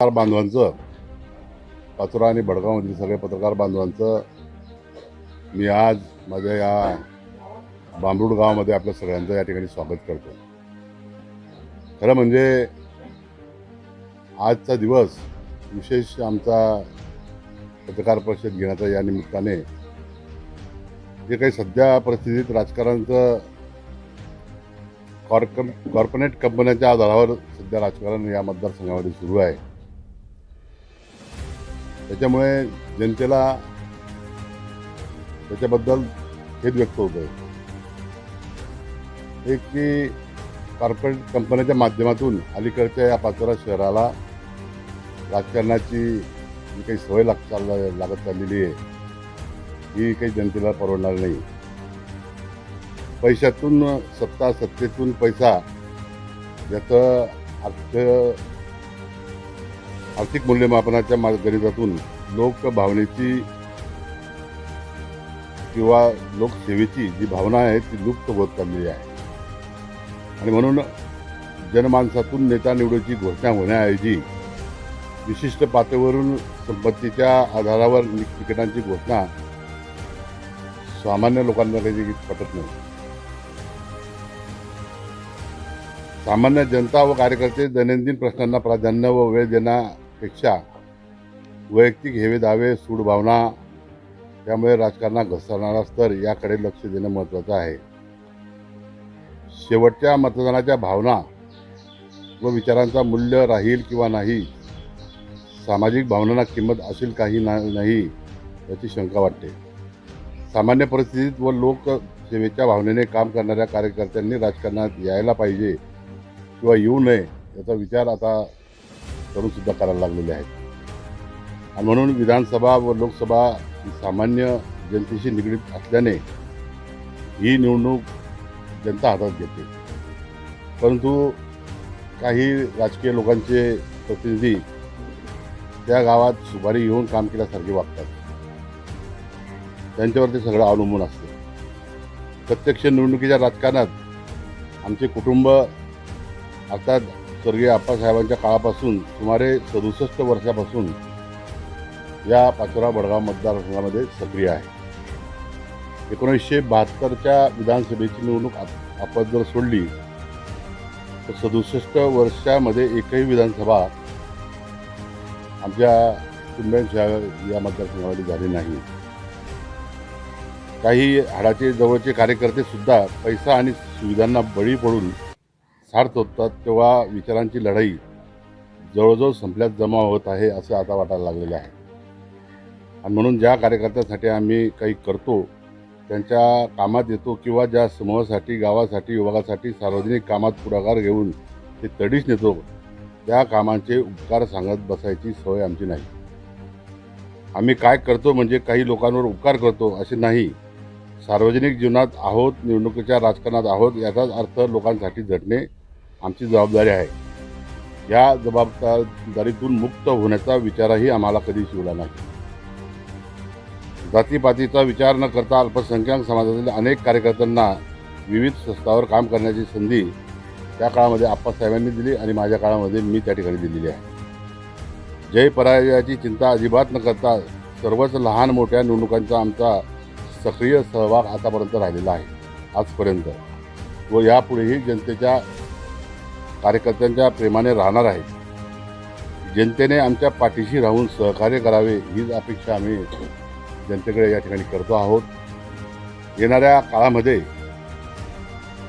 पत्रकार बांधवांचं पाचोरा आणि भडगावमधील सगळे पत्रकार बांधवांचं मी आज माझ्या या बांबरूड गावामध्ये आपल्या सगळ्यांचं या ठिकाणी स्वागत करतो. खरं म्हणजे आजचा दिवस विशेष आमचा पत्रकार परिषद घेण्याचा या निमित्ताने जे काही सध्या परिस्थितीत राजकारणाचं कॉर्क कॉर्पोरेट कंपन्यांच्या आधारावर सध्या राजकारण या मतदारसंघामध्ये सुरू आहे. त्याच्यामुळे जनतेला त्याच्याबद्दल खेद व्यक्त होतो आहे एक की कॉर्पोरेट कंपन्याच्या माध्यमातून अलीकडच्या या पाचोरा शहराला राजकारणाची जी काही सवय लाग चाल लागत चाललेली आहे ही काही जनतेला परवडणार नाही. पैशातून सत्ता सत्तेतून पैसा याचं अर्थ आर्थिक मूल्यमापनाच्या मार्गदर्शनातून लोकभावनेची किंवा लोकसेवेची जी भावना आहे ती लुप्त होत चाललेली आहे. आणि म्हणून जनमानसातून नेता निवडीची घोषणा होण्याऐवजी विशिष्ट पातळीवरून संपत्तीच्या आधारावर तिकिटांची घोषणा सामान्य लोकांना काही पटत नाही. सामान्य जनता व कार्यकर्ते दैनंदिन प्रश्नांना प्राधान्य व वेळ पेक्षा वैयक्तिक हेवे दावे सूडभावना त्यामुळे राजकारणात घसरणारा स्तर याकडे लक्ष देणं महत्त्वाचं आहे. शेवटच्या मतदानाच्या भावना व विचारांचा मूल्य राहील किंवा नाही सामाजिक भावनांना किंमत असेल काही नाही याची शंका वाटते. सामान्य परिस्थितीत व लोकसेवेच्या भावनेने काम करणाऱ्या कार्यकर्त्यांनी राजकारणात यायला पाहिजे किंवा येऊ नये याचा विचार आता तरुणसुद्धा करायला लागलेले आहेत. आणि म्हणून विधानसभा व लोकसभा ही सामान्य जनतेशी निगडीत असल्याने ही निवडणूक जनता हातात घेते. परंतु काही राजकीय लोकांचे प्रतिनिधी त्या गावात सुपारी घेऊन काम केल्यासारखे वागतात. त्यांच्यावर ते सगळं अवलंबून असते. प्रत्यक्ष निवडणुकीच्या राजकारणात आमचे कुटुंब अर्थात स्वर्गीय आप्पासाहेबांच्या काळापासून सुमारे सदुसष्ट वर्षापासून या पाचोरा बडगाव मतदारसंघामध्ये सक्रिय आहे. एकोणीसशे बहात्तरच्या विधानसभेची निवडणूक आप- आपण जर सोडली तर सदुसष्ट वर्षामध्ये एकही विधानसभा आमच्या कुटुंबियांच्या या मतदारसंघामध्ये झाली नाही. काही हाडाचे जवळचे कार्यकर्ते सुद्धा पैसा आणि सुविधांना बळी पडून ठार होतात तेव्हा विचारांची लढाई जवळजवळ संपल्यात जमा होत आहे असं आता वाटायला लागलेलं आहे. आणि म्हणून ज्या कार्यकर्त्यांसाठी आम्ही काही करतो त्यांच्या कामात येतो किंवा ज्या समूहासाठी गावासाठी विभागासाठी सार्वजनिक कामात पुढाकार घेऊन ते तडीच नेतो त्या कामांचे उपकार सांगत बसायची सवय आमची नाही. आम्ही काय करतो म्हणजे काही लोकांवर उपकार करतो असे नाही. सार्वजनिक जीवनात आहोत निवडणुकीच्या राजकारणात आहोत याचाच अर्थ लोकांसाठी झटणे आमची जबाबदारी आहे. या जबाबदारीतून मुक्त होण्याचा विचारही आम्हाला कधी शिवला नाही. जातीपातीचा विचार न करता अल्पसंख्याक समाजातील अनेक कार्यकर्त्यांना विविध संस्थावर काम करण्याची संधी त्या काळामध्ये आप्पासाहेबांनी दिली आणि माझ्या काळामध्ये मी त्या ठिकाणी दिलेली आहे. जय पराजयाची चिंता अजिबात न करता सर्वच लहान मोठ्या निवडणुकांचा आमचा सक्रिय सहभाग आतापर्यंत राहिलेला आहे. आजपर्यंत व यापुढेही जनतेच्या कार्यकर्त्यांच्या प्रेमाने राहणार आहेत. जनतेने आमच्या पाठीशी राहून सहकार्य करावे हीच अपेक्षा आम्ही जनतेकडे या ठिकाणी करतो आहोत. येणाऱ्या काळामध्ये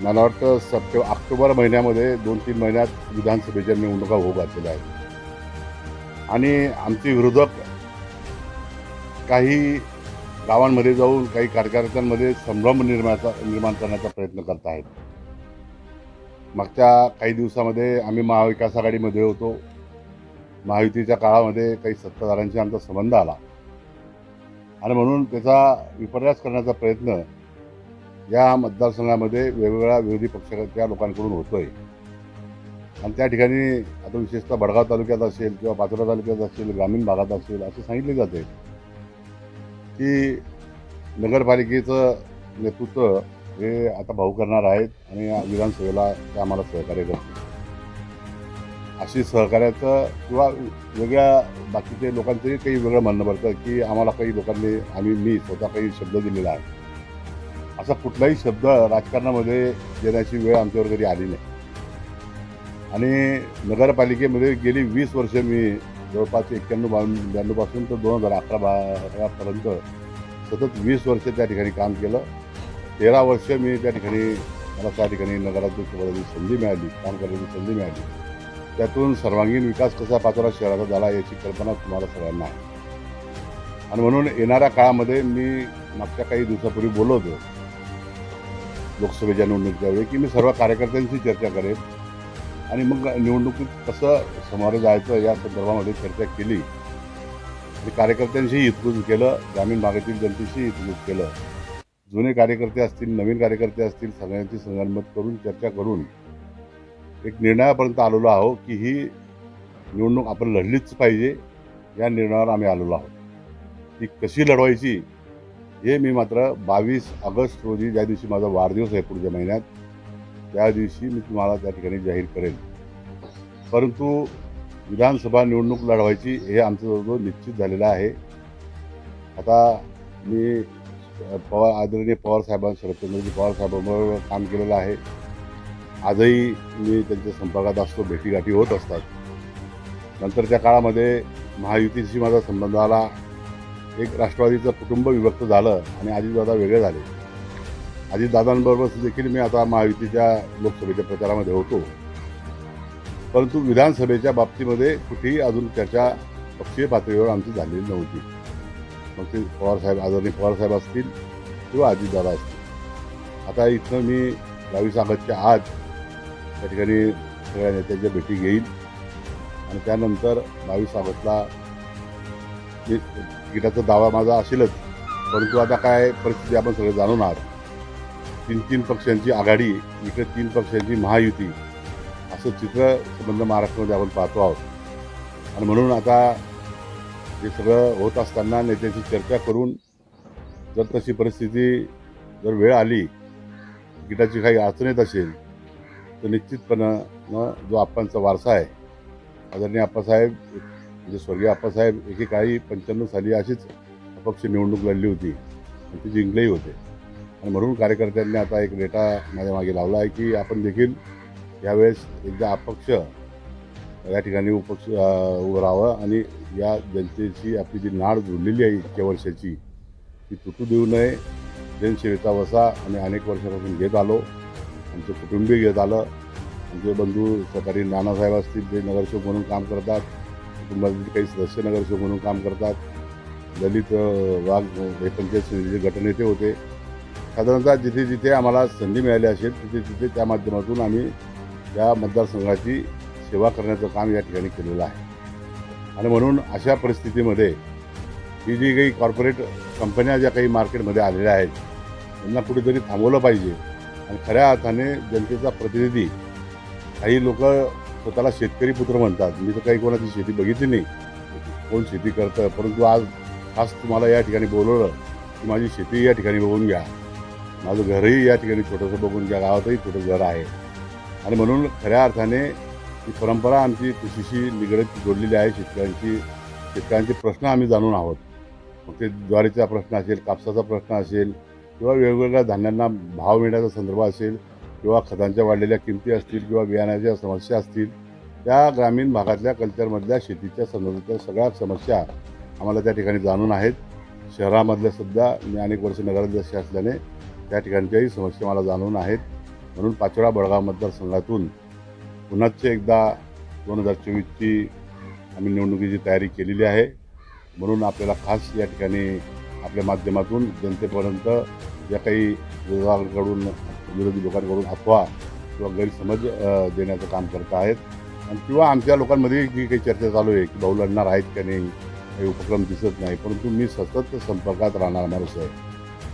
मला वाटतं सप्टे ऑक्टोबर महिन्यामध्ये दोन तीन महिन्यात विधानसभेच्या निवडणुका होऊ घातलेल्या आहेत. आणि आमचे विरोधक काही गावांमध्ये जाऊन काही कार्यकर्त्यांमध्ये संभ्रम निर्माचा निर्माण करण्याचा प्रयत्न करत आहेत मागच्या काही दिवसामध्ये आम्ही महाविकास आघाडीमध्ये होतो. महायुतीच्या काळामध्ये काही सत्ताधाऱ्यांशी आमचा संबंध आला. आणि म्हणून त्याचा विपर्यास करण्याचा प्रयत्न या मतदारसंघामध्ये वेगवेगळ्या विरोधी पक्षाच्या लोकांकडून होतो आहे आणि त्या ठिकाणी आता विशेषतः भडगाव तालुक्यात असेल किंवा पाचोरा तालुक्यात असेल ग्रामीण भागात असेल असे सांगितले जाते की नगरपालिकेचं नेतृत्व हे आता भाऊ करणार आहेत आणि विधानसभेला ते आम्हाला सहकार्य करतील. अशी सहकार्याचं किंवा वेगळ्या बाकीचे लोकांचंही काही वेगळं म्हणणं पडतं की आम्हाला काही लोकांनी आम्ही मी स्वतः काही शब्द दिलेला आहे. असा कुठलाही शब्द राजकारणामध्ये देण्याची वेळ आमच्यावर कधी आली नाही. आणि नगरपालिकेमध्ये गेली वीस वर्ष मी जवळपास एक्क्याण्णव बावन्न ब्याण्णवपासून तर दोन हजार अकरा बारापर्यंत सतत वीस वर्ष त्या ठिकाणी काम केलं. तेरा वर्ष मी त्या ठिकाणी मला त्या ठिकाणी नगराध्यक्ष पदाची संधी मिळाली काम करण्याची संधी मिळाली. त्यातून सर्वांगीण विकास कसा पाचोरा शहराचा झाला याची कल्पना तुम्हाला सगळ्यांना आहे. आणि म्हणून येणाऱ्या काळामध्ये मी मागच्या काही दिवसापूर्वी बोलवतो लोकसभेच्या निवडणुकीच्या वेळी की मी सर्व कार्यकर्त्यांशी चर्चा करेन. आणि मग निवडणुकीत कसं समोर जायचं या संदर्भामध्ये चर्चा केली. आणि कार्यकर्त्यांशीही हितगुज केलं ग्रामीण भागातील जनतेशी हितगुज केलं. जुने कार्यकर्ते असतील नवीन कार्यकर्ते असतील सगळ्यांची संगनमत करून चर्चा करून एक निर्णयापर्यंत आलेलो आहो की ही निवडणूक आपण लढलीच पाहिजे या निर्णयावर आम्ही आलेलो आहोत. ती कशी लढवायची हे मी मात्र बावीस ऑगस्ट रोजी ज्या दिवशी माझा वाढदिवस आहे पुढच्या महिन्यात त्या दिवशी मी तुम्हाला त्या ठिकाणी जाहीर करेन. परंतु विधानसभा निवडणूक लढवायची हे आमचं जवळजवळ निश्चित झालेलं आहे. आता मी पवार आदरणीय पवार साहेबां शरदचंद्रजी पवार काम केलेलं आहे. आजही मी त्यांच्या संपर्कात असतो भेटीगाठी होत असतात. नंतरच्या काळामध्ये महायुतीशी माझा संबंध आला. एक राष्ट्रवादीचं कुटुंब विभक्त झालं आणि अजितदादा वेगळे झाले. अजितदादांबरोबर देखील मी आता महायुतीच्या लोकसभेच्या प्रचारामध्ये होतो. परंतु विधानसभेच्या बाबतीमध्ये कुठेही अजून चर्चा पक्षीय पातळीवर आमची झालेली नव्हती. मग ते पवारसाहेब आदरणीय पवारसाहेब असतील किंवा अजितदादा असतील. आता इथं मी बावीस ऑगस्टच्या आज त्या ठिकाणी सगळ्या नेत्यांच्या भेटी घेईल आणि त्यानंतर बावीस ऑगस्टला तिकिटाचा दावा माझा असेलच. परंतु आता काय परिस्थिती आपण सगळे जाणून आहात. तीन तीन पक्षांची आघाडी इकडे तीन पक्षांची महायुती असं चित्र संबंध महाराष्ट्रामध्ये आपण पाहतो आहोत. आणि म्हणून आता हे सगळं होत असताना नेत्यांशी चर्चा करून जर तशी परिस्थिती जर वेळ आली तिकिटाची काही अडचण येत असेल तर निश्चितपणानं जो आप्पांचा वारसा आहे आदरणीय आप्पासाहेब म्हणजे स्वर्गीय आप्पासाहेब एकेकाळी पंच्याण्णव साली अशीच अपक्ष निवडणूक लढली होती. आणि ती जिंकलेही होते. आणि म्हणून कार्यकर्त्यांनी आता एक डेटा माझ्या मागे लावला आहे की आपण देखील यावेळेस एकदा अपक्ष या ठिकाणी उपक्ष उभं राहावं आणि या जनतेची आपली जी नाड जुळलेली आहे इतक्या वर्षाची ती तुटू देऊ नये. जनसेवेचा वसा आम्ही अनेक वर्षापासून घेत आलो. आमचं कुटुंबीय घेत आलं. आमचे बंधू सकाळी नानासाहेब असतील जे नगरसेवक म्हणून काम करतात. कुटुंबातील काही सदस्य नगरसेवक म्हणून काम करतात. दलित वाघ हे पंचायत समितीचे गटनेते होते. साधारणतः जिथे जिथे आम्हाला संधी मिळाली असेल तिथे तिथे त्या माध्यमातून आम्ही या मतदारसंघाची सेवा करण्याचं काम या ठिकाणी केलेलं आहे. आणि म्हणून अशा परिस्थितीमध्ये ही जी काही कॉर्पोरेट कंपन्या ज्या काही मार्केटमध्ये आलेल्या आहेत त्यांना कुठेतरी थांबवलं पाहिजे. आणि खऱ्या अर्थाने जनतेचा प्रतिनिधी काही लोक स्वतःला शेतकरी पुत्र म्हणतात. मी तर काही कोणाची शेती बघितली नाही. कोण शेती करतं? परंतु आज खास तुम्हाला या ठिकाणी बोलवलं की माझी शेती या ठिकाणी बघून घ्या. माझं घरही या ठिकाणी छोटंसं बघून घ्या. गावातही छोटं घर आहे. आणि म्हणून खऱ्या अर्थाने ही परंपरा आमची कृषीशी निगडीत जोडलेली आहे शेतकऱ्यांची शेतकऱ्यांचे प्रश्न आम्ही जाणून आहोत. मग ते ज्वारीचा प्रश्न असेल कापसाचा प्रश्न असेल किंवा वेगवेगळ्या धान्यांना भाव मिळण्याचा संदर्भ असेल किंवा खतांच्या वाढलेल्या किमती असतील किंवा बियाण्याच्या समस्या असतील त्या ग्रामीण भागातल्या कल्चरमधल्या शेतीच्या संदर्भातल्या सगळ्या समस्या आम्हाला त्या ठिकाणी जाणून आहेत. शहरामधल्या सुद्धा मी अनेक वर्ष नगराध्यक्ष असल्याने त्या ठिकाणच्याही समस्या मला जाणून आहेत. म्हणून पाचोळा बळगाव मतदारसंघातून पुन्हाच एकदा दोन हजार चोवीसची आम्ही निवडणुकीची तयारी केलेली आहे. म्हणून आपल्याला खास या ठिकाणी आपल्या माध्यमातून जनतेपर्यंत ज्या काही विरोधाकडून विरोधी लोकांकडून अफवा किंवा गैरसमज देण्याचं काम करत आहेत. आणि किंवा आमच्या लोकांमध्ये जी काही चर्चा चालू आहे की भाऊ लढणार आहेत का नाही काही उपक्रम दिसत नाही. परंतु मी सतत संपर्कात राहणार माणूस आहे.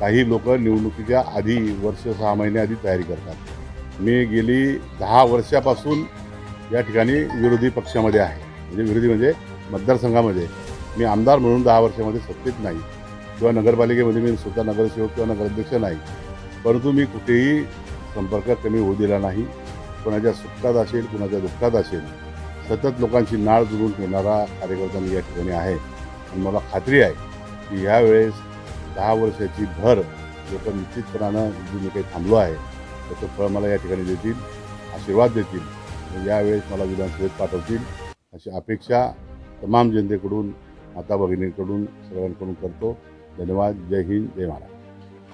काही लोक निवडणुकीच्या आधी वर्ष सहा महिने आधी तयारी करतात. मी गेली दहा वर्षापासून या ठिकाणी विरोधी पक्षामध्ये आहे. म्हणजे विरोधी म्हणजे मतदारसंघामध्ये. मी आमदार म्हणून दहा वर्षामध्ये सत्तेत नाही. किंवा नगरपालिकेमध्ये मी स्वतः नगरसेवक किंवा नगराध्यक्ष नाही. परंतु मी कुठेही संपर्क कमी होऊ दिला नाही. कोणाच्या सुखात असेल कोणाच्या दुःखात असेल सतत लोकांची नाळ जुळून ठेवणारा कार्यकर्ता मी या ठिकाणी आहे. आणि मला खात्री आहे की ह्यावेळेस दहा वर्षाची भर लोक निश्चितपणानं जी मी काही थांबलो आहे. त्याचं फळ मला या ठिकाणी देतील आशीर्वाद देतील यावेळेस मला विधानसभेत पाठवतील अशी अपेक्षा तमाम जनतेकडून माता भगिनींकडून सगळ्यांकडून करतो. धन्यवाद. जय हिंद. जय महाराज